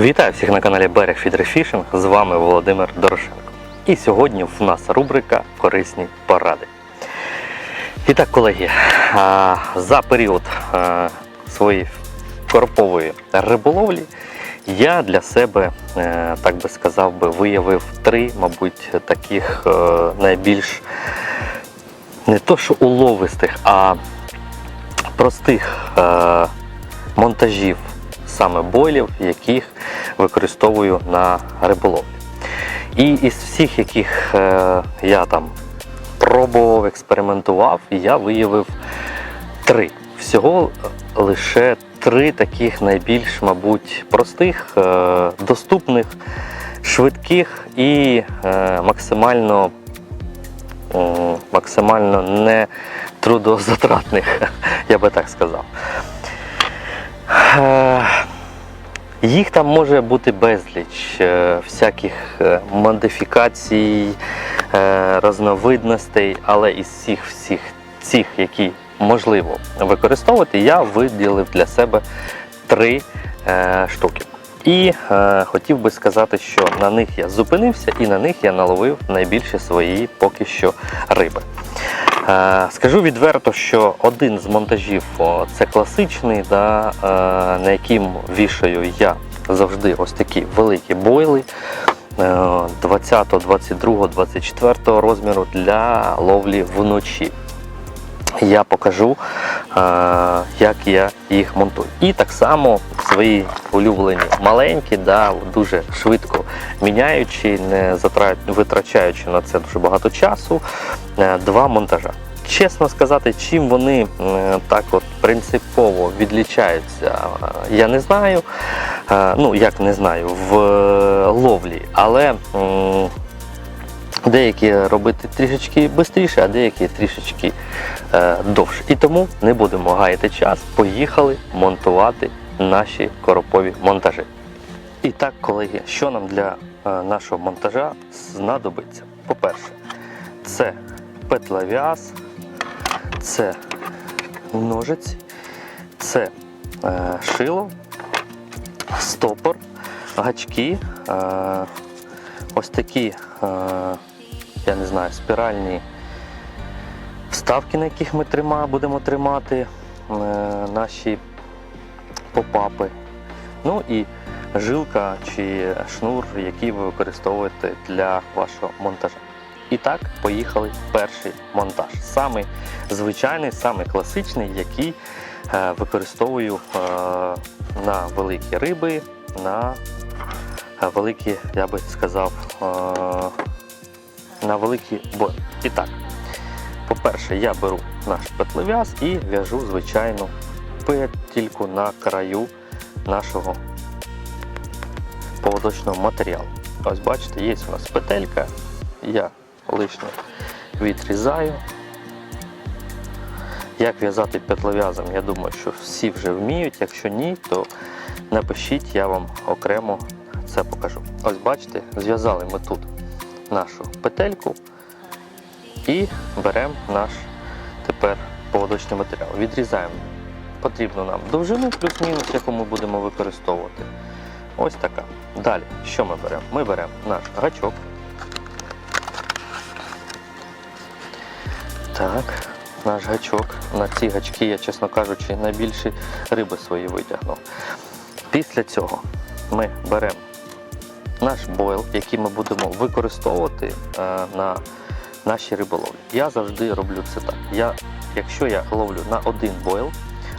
Вітаю всіх на каналі Берег Фідерфішинг. З вами Володимир Дорошенко. І сьогодні в нас рубрика Корисні поради. І так, колеги, за період своєї корпової риболовлі я для себе, е, так би сказав би, виявив три, мабуть, таких е, найбільш не то що уловистих, а простих е, монтажів саме бойлів, яких використовую на риболовлі. І із всіх, яких е, я там пробував, експериментував, я виявив три. Всього лише три таких найбільш, мабуть, простих, е, доступних, швидких і е, максимально, максимально не трудозатратних, я би так сказав. Їх там може бути безліч е, всяких е, модифікацій, е, різновидностей, але із всіх всіх цих, які можливо використовувати, я виділив для себе три штуки. І хотів би сказати, що на них я зупинився і на них я наловив найбільше свої поки що риби. Е, Скажу відверто, що один з монтажів це класичний, да, е, на яким вішаю я завжди ось такі великі бойли е, 20, 22, 24 розміру для ловлі вночі. Я покажу, е, як я їх монтую. І так само свої улюблені маленькі, да, дуже швидко міняючи, не витрачаючи на це дуже багато часу, е, два монтажа. Чесно сказати, чим вони так от принципово відлічаються, е, я не знаю. Е, Ну, як не знаю, в ловлі, але деякі робити трішечки швидше, а деякі трішечки довше. І тому не будемо гаяти час. Поїхали монтувати наші коропові монтажі. І так, колеги, що нам для е, нашого монтажа знадобиться? По-перше, це петлов'яз, це ножиць, це е, шило, стопор, гачки, е, ось такі, я не знаю, спіральні вставки, на яких ми будемо тримати наші попапи. Ну і жилка чи шнур, який ви використовуєте для вашого монтажа. І так, поїхали перший монтаж. Самий звичайний, самий класичний, який е, використовую е, на великі риби, на е, великі, я би сказав, на великі бої. І так, по-перше, я беру наш петлев'яз і в'яжу звичайну петельку на краю нашого поводочного матеріалу. Ось бачите, є у нас петелька, я лишнє відрізаю. Як в'язати петлов'язом, я думаю, що всі вже вміють. Якщо ні, то напишіть, я вам окремо це покажу. Ось бачите, зв'язали ми тут нашу петельку і беремо наш тепер поводочний матеріал. Відрізаємо потрібну нам довжину плюс-мінус, яку ми будемо використовувати. Ось така. Далі, що ми беремо? Ми беремо наш гачок. Так, наш гачок. На ці гачки я, чесно кажучи, найбільше риби свої витягнув. Після цього ми беремо наш бойл, який ми будемо використовувати е, на нашій риболовлі. Я завжди роблю це так. Я, якщо я ловлю на один бойл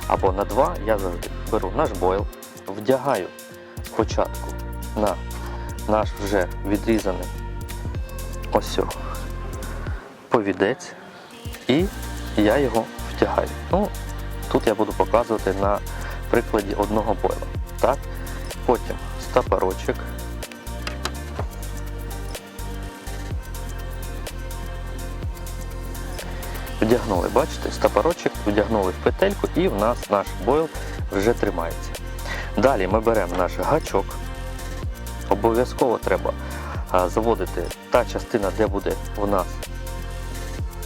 або на два, я завжди беру наш бойл, вдягаю спочатку на наш вже відрізаний ось повідець, і я його втягаю. Ну, тут я буду показувати на прикладі одного бойла. Так? Потім стапорочок. Вдягнули, бачите, стапорочок, вдягнули в петельку і в нас наш бойл вже тримається. Далі ми беремо наш гачок. Обов'язково треба заводити та частина, де буде у нас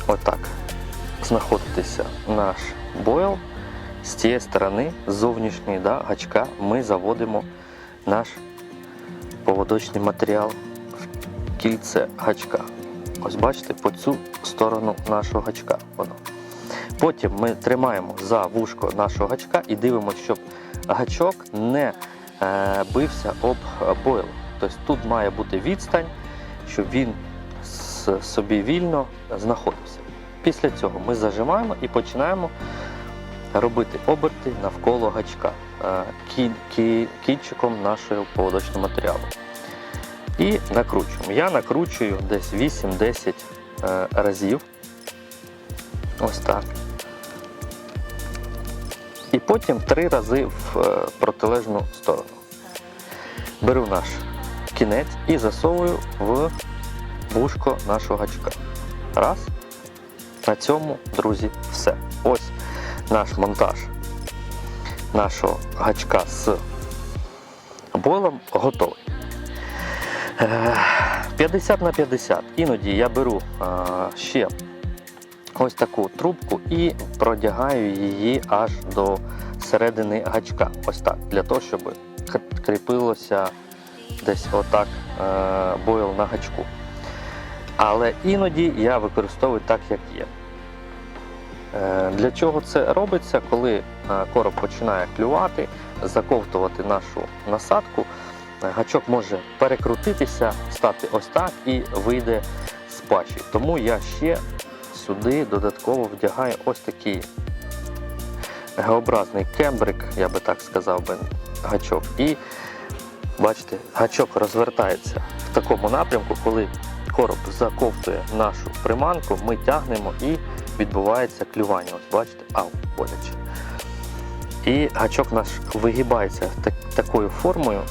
отак знаходитися наш бойл. З цієї сторони, з зовнішньої да, гачка, ми заводимо наш поводочний матеріал в кільце гачка. Ось бачите, по цю сторону нашого гачка воно. Потім ми тримаємо за вушко нашого гачка і дивимося, щоб гачок не е, бився об бойл. Тобто тут має бути відстань, щоб він собі вільно знаходився. Після цього ми зажимаємо і починаємо робити оберти навколо гачка е, кі- кі- кінчиком нашого поводочного матеріалу. І накручуємо. Я накручую десь 8-10 е, разів. Ось так. І потім три рази в е, протилежну сторону. Беру наш кінець і засовую в вушко нашого гачка. Раз. На цьому, друзі, все. Ось наш монтаж нашого гачка з бойлом готовий. Е, 50 на 50. Іноді я беру е, ще ось таку трубку і продягаю її аж до середини гачка. Ось так, для того, щоб кріпилося десь отак е, бойл на гачку. Але іноді я використовую так, як є. Е, Для чого це робиться, коли е, короб починає клювати, заковтувати нашу насадку, е, гачок може перекрутитися, стати ось так і вийде з пащі. Тому я ще сюди додатково вдягаю ось такий Г-образний кембрик, я би так сказав би, гачок. І бачите, гачок розвертається в такому напрямку, коли короб заковтує нашу приманку, ми тягнемо і відбувається клювання. Ось бачите, ау, боляче. І гачок наш вигибається так, такою формою,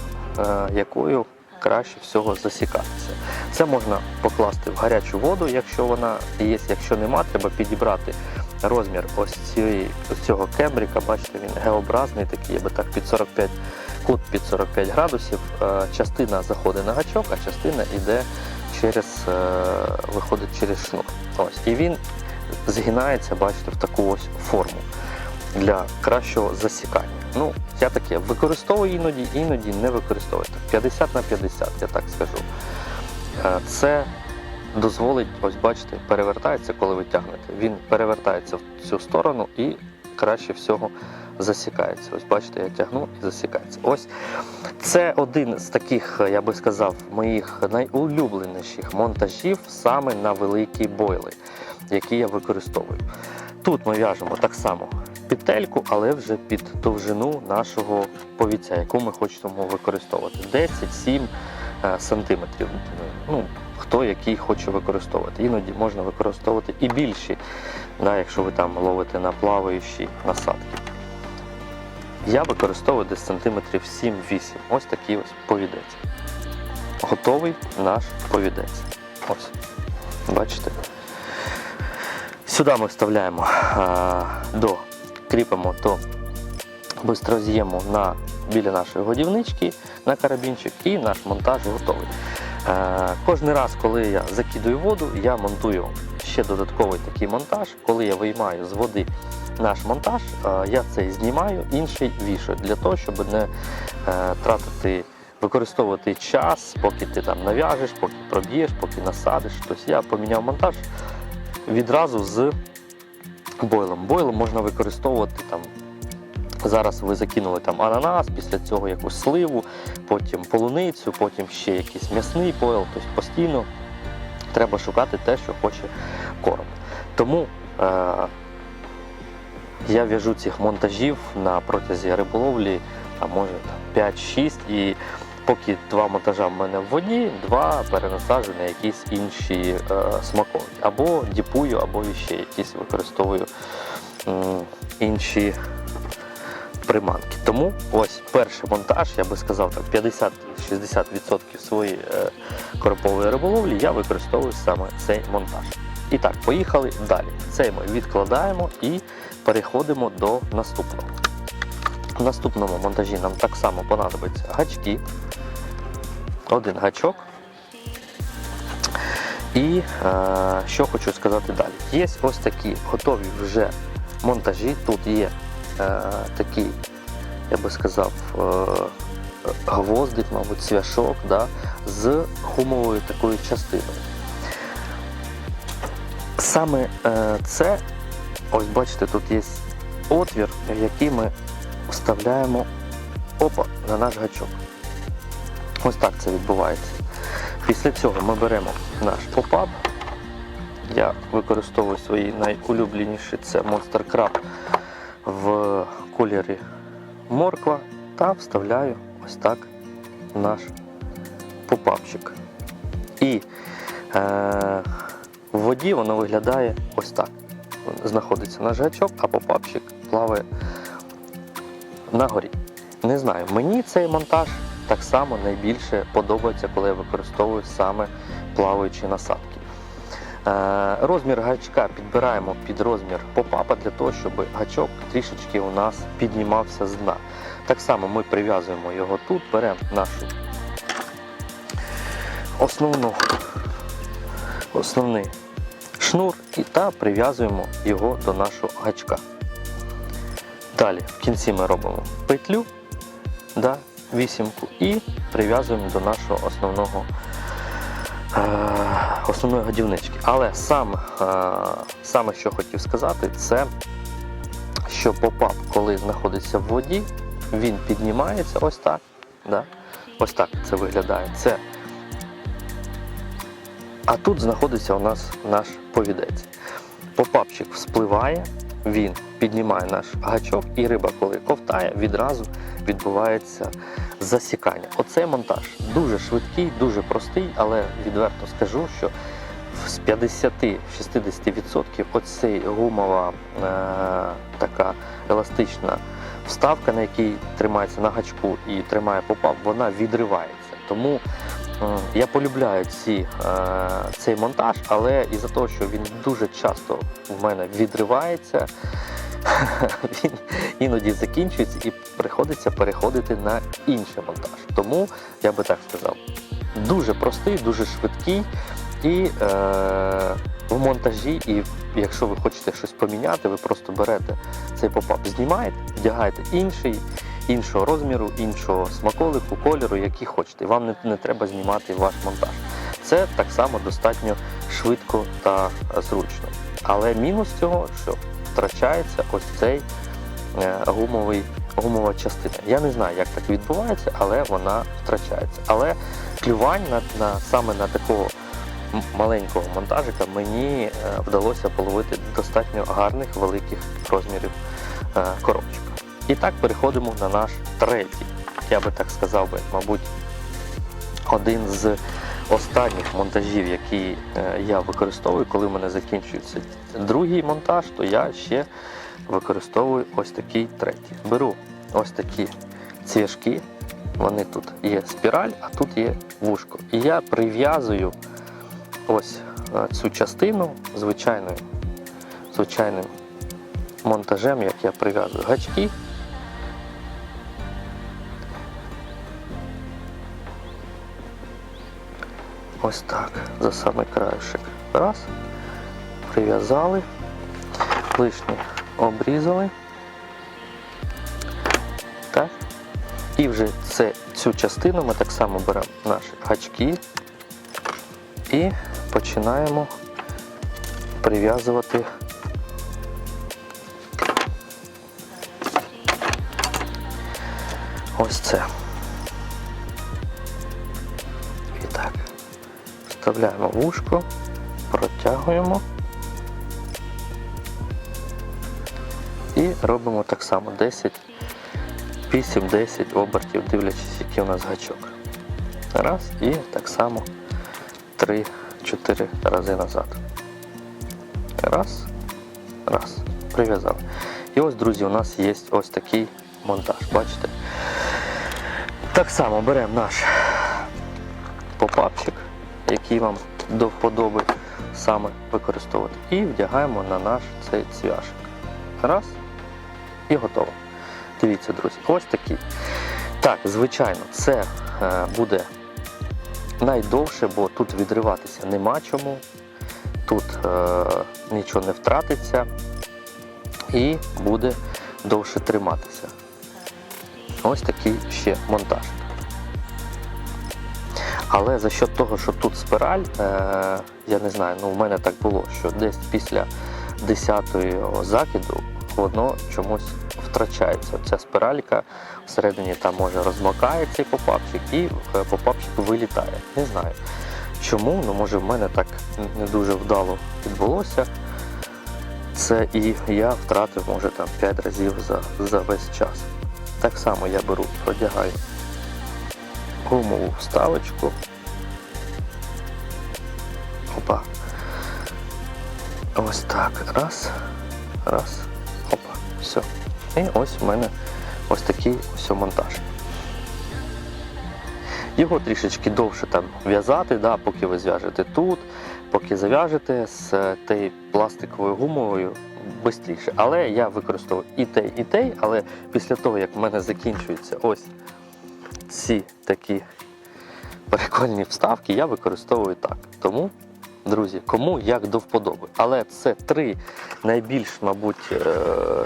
якою краще всього засікатися. Це можна покласти в гарячу воду, якщо вона є. Якщо нема, треба підібрати розмір ось цієї, ось цього кембрика. Бачите, він Г-образний, такий, я би так під 45, кут під 45 градусів. Е, Частина заходить на гачок, а частина йде через, е, виходить через шнур. Ось. І він згинається, бачите, в таку ось форму для кращого засікання. Ну, я таке використовую іноді, іноді не використовую. 50 на 50, я так скажу. Е, Це дозволить, ось бачите, перевертається, коли ви тягнете. Він перевертається в цю сторону і краще всього засікається. Ось бачите, я тягну і засікається. Ось це один з таких, я би сказав, моїх найулюбленіших монтажів саме на великі бойли, які я використовую. Тут ми в'яжемо так само петельку, але вже під довжину нашого повіця, яку ми хочемо використовувати. 10-7 е, сантиметрів. Ну, хто який хоче використовувати. Іноді можна використовувати і більші, да, якщо ви там ловите на плаваючі насадки. Я використовую десь сантиметрів 7-8. Ось такий ось повідець. Готовий наш повідець. Ось. Бачите? Сюди ми вставляємо а, до, кріпимо до бистроз'єму на біля нашої годівнички на карабінчик і наш монтаж готовий. Е, кожен раз, коли я закидую воду, я монтую ще додатковий такий монтаж. Коли я виймаю з води наш монтаж, е, я цей знімаю, інший вішаю для того, щоб не е, тратити, використовувати час, поки ти там нав'яжеш, поки проб'єш, поки насадиш. Тобто я поміняв монтаж відразу з бойлом. Бойлом можна використовувати там. Зараз ви закинули там ананас, після цього якусь сливу, потім полуницю, потім ще якийсь м'ясний бойл. Тобто постійно треба шукати те, що хоче короб. Тому е- я в'яжу цих монтажів на протязі риболовлі, а може там, 5-6, і поки два монтажа в мене в воді, два перенасаджу на якісь інші е- смакові. Або діпую, або ще якісь використовую м, інші приманки. Тому ось перший монтаж, я би сказав, так 50-60% своєї е, коропової риболовлі я використовую саме цей монтаж. І так, поїхали далі. Цей ми відкладаємо і переходимо до наступного. В наступному монтажі нам так само понадобиться гачки, один гачок. І е, що хочу сказати далі. Є ось такі готові вже монтажі. Тут є е, такий, я би сказав, е, гвоздик, мабуть, цвяшок да, з гумовою такою частиною. Саме е, це, ось бачите, тут є отвір, в який ми вставляємо опа, на наш гачок. Ось так це відбувається. Після цього ми беремо наш попап. Я використовую свої найулюбленіші це Monster Crab в кольорі морква та вставляю ось так наш попапчик. І е, в воді воно виглядає ось так. Знаходиться наш гачок, а попапчик плаває на горі. Не знаю, мені цей монтаж так само найбільше подобається, коли я використовую саме плаваючі насадки. Е, Розмір гачка підбираємо під розмір попапа для того, щоб гачок трішечки у нас піднімався з дна. Так само ми прив'язуємо його тут, беремо нашу основну, основний шнур та прив'язуємо його до нашого гачка. Далі в кінці ми робимо петлю, да, вісімку і прив'язуємо до нашого основного е, основної годівнички. Але сам, е, саме що хотів сказати, це що попап, коли знаходиться в воді, він піднімається ось так. Да? Ось так це виглядає. Це. А тут знаходиться у нас наш повідець. Попапчик вспливає, він піднімає наш гачок, і риба, коли ковтає, відразу відбувається засікання. Оцей монтаж дуже швидкий, дуже простий, але відверто скажу, що з 50-60% оцей гумова е, така еластична вставка, на якій тримається на гачку і тримає попап, вона відривається. Тому я полюбляю ці, е, цей монтаж, але із-за того, що він дуже часто в мене відривається, він іноді закінчується і приходиться переходити на інший монтаж. Тому я би так сказав, дуже простий, дуже швидкий. І е, в монтажі, і якщо ви хочете щось поміняти, ви просто берете цей попап, знімаєте, вдягаєте інший, іншого розміру, іншого смаколику, кольору, який хочете. Вам не, не треба знімати ваш монтаж. Це так само достатньо швидко та зручно. Але мінус цього, що втрачається ось цей е, гумовий, гумова частина. Я не знаю, як так відбувається, але вона втрачається. Але клювань на, на саме на такого маленького монтажика мені е, вдалося половити достатньо гарних великих розмірів е, коробчика. І так переходимо на наш третій. Я би так сказав мабуть, один з останніх монтажів, які е, я використовую, коли в мене закінчується другий монтаж, то я ще використовую ось такий третій. Беру ось такі цвяшки, вони тут є спіраль, а тут є вушко. І я прив'язую ось е, цю частину звичайною, звичайним монтажем, як я прив'язую гачки. Ось так, за самий краєшок. Раз. Прив'язали, лишнє обрізали. Так. І вже це, цю частину ми так само беремо наші гачки і починаємо прив'язувати ось це. Вставляємо вушко, протягуємо і робимо так само 10, 8-10 обертів, дивлячись, який у нас гачок. Раз і так само 3-4 рази назад. Раз, раз. Прив'язали. І ось, друзі, у нас є ось такий монтаж. Бачите? Так само беремо наш попапчик, який вам до вподоби саме використовувати. І вдягаємо на наш цей цвяшок. Раз. І готово. Дивіться, друзі, ось такий. Так, звичайно, це е, буде найдовше, бо тут відриватися нема чому. Тут е, нічого не втратиться і буде довше триматися. Ось такий ще монтаж. Але за счет того, що тут спираль, е, я не знаю, ну в мене так було, що десь після 10-го закиду воно чомусь втрачається. Ця спиралька всередині там може розмокає цей попапчик і е, попапчик вилітає. Не знаю чому, ну може в мене так не дуже вдало відбулося. Це і я втратив, може, там 5 разів за, за весь час. Так само я беру одягаю гумову вставочку. Опа. Ось так. Раз. Раз. Опа. Все. І ось в мене ось такий ось монтаж. Його трішечки довше там в'язати, да, поки ви зв'яжете тут, поки зав'яжете з е, тією пластиковою гумовою швидше. Але я використовую і те, і те, але після того, як в мене закінчуються ось ці такі прикольні вставки, я використовую так. Тому, друзі, кому як до вподоби. Але це три найбільш, мабуть, е,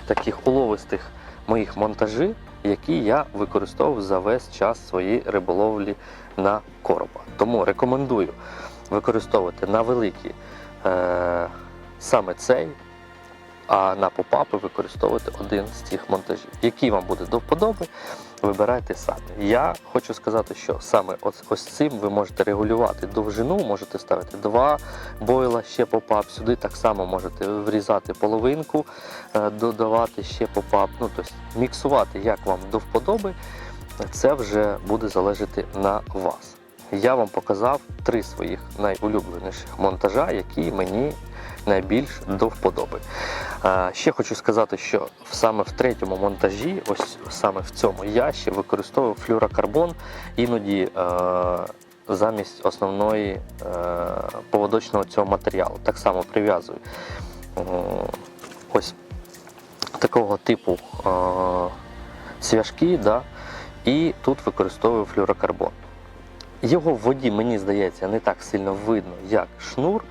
таких уловистих моїх монтажі, які я використовував за весь час своєї риболовлі на короба. Тому рекомендую використовувати на великі е, саме цей, а на попапи використовувати один з цих монтажів. Який вам буде до вподоби, вибирайте самі. Я хочу сказати, що саме ось, ось цим ви можете регулювати довжину, можете ставити два бойла, ще попап. Сюди так само можете врізати половинку, е, додавати ще попап. Ну, тобто міксувати, як вам до вподоби, це вже буде залежати на вас. Я вам показав три своїх найулюбленіших монтажа, які мені найбільш до вподоби. Ще хочу сказати, що саме в третьому монтажі, ось саме в цьому я ще використовую флюрокарбон іноді е, замість основної е, поводочного цього матеріалу. Так само прив'язую ось такого типу е, цвяшки, да, і тут використовую флюрокарбон. Його в воді, мені здається, не так сильно видно, як шнур,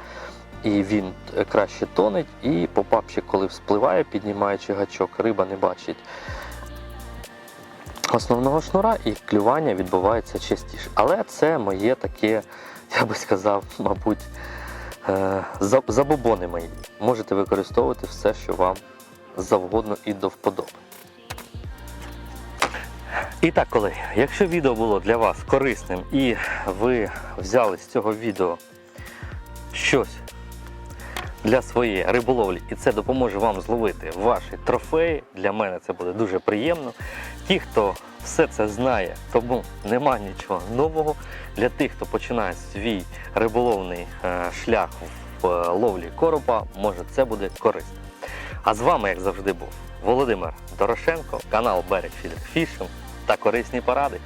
і він е, краще тонеть, і попапчик, коли вспливає, піднімаючи гачок, риба не бачить основного шнура і клювання відбувається частіше. Але це моє таке, я би сказав, мабуть, е, забобони мої. Можете використовувати все, що вам завгодно і до вподоби. І так, колеги, якщо відео було для вас корисним і ви взяли з цього відео щось для своєї риболовлі, і це допоможе вам зловити ваші трофеї, для мене це буде дуже приємно. Ті, хто все це знає, тому нема нічого нового. Для тих, хто починає свій риболовний е, шлях в е, ловлі коропа, може це буде корисно. А з вами, як завжди, був Володимир Дорошенко, канал Берег Фідер Фішинг та корисні поради.